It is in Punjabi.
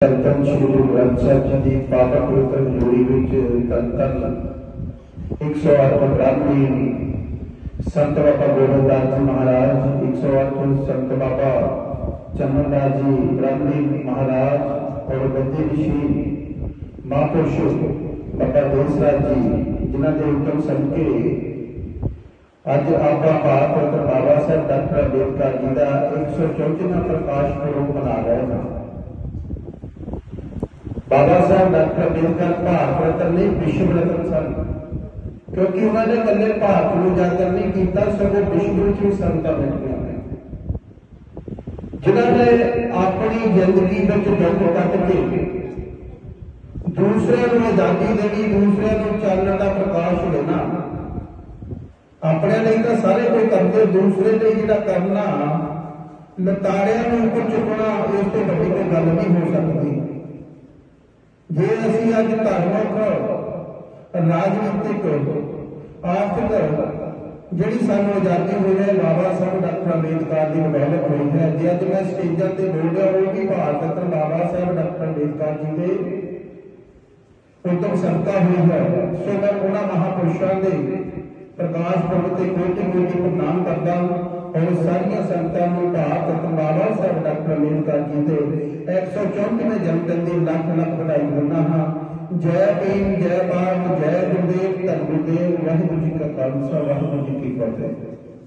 ਧੰਨ ਸ਼੍ਰੀ ਗੁਰੂ ਗ੍ਰੰਥ ਸਾਹਿਬ ਜੀ ਦੀ ਪਾਵਨ ਪਵਿੱਤਰ ਹਜ਼ੂਰੀ ਵਿੱਚ ਧੰਨ ਧੰਨ 108 ਬ੍ਰਾਹਮਣੀ ਸੰਤ ਬਾਬਾ ਗੋਬਿੰਦਦਾਸ ਜੀ ਮਹਾਰਾਜ 108 ਸੰਤ ਬਾਬਾ ਚੰਨਨਦਾਸ ਜੀ ਬ੍ਰਾਹਮਣੀ ਮਹਾਰਾਜ ਔਰ ਬੰਦੇ ਰਿਸ਼ੀ ਮਹਾਂਪੁਰਸ਼ ਬਾਬਾ ਦੇਸਰਾਜ ਜੀ ਜਿਨ੍ਹਾਂ ਦੇ ਉੱਤਮ ਸਦਕੇ ਅੱਜ ਆਪਾਂ ਭਾਰਤ ਰਤਨ ਬਾਬਾ ਸਾਹਿਬ ਡਾਕਟਰ ਅੰਬੇਦਕਰ ਜੀ ਦਾ 134ਵਾਂ ਪ੍ਰਕਾਸ਼ ਪੁਰਬ ਮਨਾ ਰਹੇ ਹਾਂ ਬਾਬਾ ਸਾਹਿਬ ਡਾਕਟਰ ਅੰਬੇਦਕਰ ਭਾਰਤ ਰਤਨ ਨਹੀਂ ਵਿਸ਼ਵ ਰਤਨ ਸਨ। ਕਿਉਂਕਿ ਉਹਨਾਂ ਨੇ ਇਕੱਲੇ ਭਾਰਤ ਨੂੰ ਉਜਾਗਰ ਨਹੀਂ ਕੀਤਾ, ਸਗੋਂ ਵਿਸ਼ਵ ਵਿੱਚ ਵੀ ਸੰਤਾਂ ਬੈਠੀਆਂ ਨੇ। ਜਿਨ੍ਹਾਂ ਨੇ ਆਪਣੀ ਜ਼ਿੰਦਗੀ ਵਿੱਚ ਦੁੱਖ ਕੱਟ ਕੇ ਦੂਸਰਿਆਂ ਨੂੰ ਆਜ਼ਾਦੀ ਦੇਣੀ, ਦੂਸਰਿਆਂ ਨੂੰ ਚਾਨਣ ਦਾ ਪ੍ਰਕਾਸ਼ ਦੇਣਾ। ਆਪਣੇ ਲਈ ਤਾਂ ਸਾਰੇ ਕੋਈ ਕਰਦੇ, ਦੂਸਰੇ ਲਈ ਜਿਹੜਾ ਕਰਨਾ, ਲਤਾੜਿਆਂ ਨੂੰ ਉੱਪਰ ਚੁੱਕਣਾ ਇਸ ਤੋਂ ਵੱਡੀ ਕੋਈ ਗੱਲ ਨਹੀਂ ਹੋ ਸਕਦੀ। ਜੇ ਅਸੀਂ ਅੱਜ ਧਾਰਮਿਕ ਰਾਜਨੀਤਿਕ ਆਰਥਿਕ ਜਿਹੜੀ ਸਾਨੂੰ ਆਜ਼ਾਦੀ ਹੋਈ ਹੈ, ਬਾਬਾ ਸਾਹਿਬ ਡਾਕਟਰ ਅੰਬੇਦਕਰ ਦੀ ਮਹਿਲਤ ਹੋਈ ਹੈ, ਜੇ ਅੱਜ ਮੈਂ ਸਟੇਜਾਂ ਤੇ ਬੋਲ ਰਿਹਾ ਉਹ ਕਿ ਭਾਰਤ ਰਤਨ ਬਾਬਾ ਸਾਹਿਬ ਡਾਕਟਰ ਅੰਬੇਦਕਰ ਜੀ ਦੇ ਉਤਮ ਸੰਤਾ ਹੋਈ ਹੈ, ਸੋ ਮੈਂ ਉਹਨਾਂ ਮਹਾਪੁਰਸ਼ਾਂ ਦੇ ਪ੍ਰਕਾਸ਼ ਪੁਰਬ ਤੇ ਕੋਟि ਕੋਟि ਪ੍ਰਣਾਮ ਕਰਦਾ ਹਾਂ। ਔਰ ਸਾਰੀਆਂ ਸੰਗਤਾਂ ਨੂੰ ਭਾਰਤ ਰਤਨ ਬਾਬਾ ਸਾਹਿਬ ਡਾਕਟਰ ਅੰਬੇਦਕਰ ਜੀ ਦੇ 134ਵੇਂ ਜਨਮ ਦਿਨ ਦੀ ਲੱਖ ਲੱਖ ਵਧਾਈ ਦਿੰਦਾ ਹਾਂ। ਜੈ ਭੀਮ, ਜੈ ਭਾਰਤ, ਜੈ ਗੁਰਦੇਵ, ਧੰਨ ਗੁਰਦੇਵ, ਵਾਹਿਗੁਰੂ ਜੀ ਕਾ ਖਾਲਸਾ, ਵਾਹਿਗੁਰੂ ਜੀ ਕੀ ਫਤਿਹ।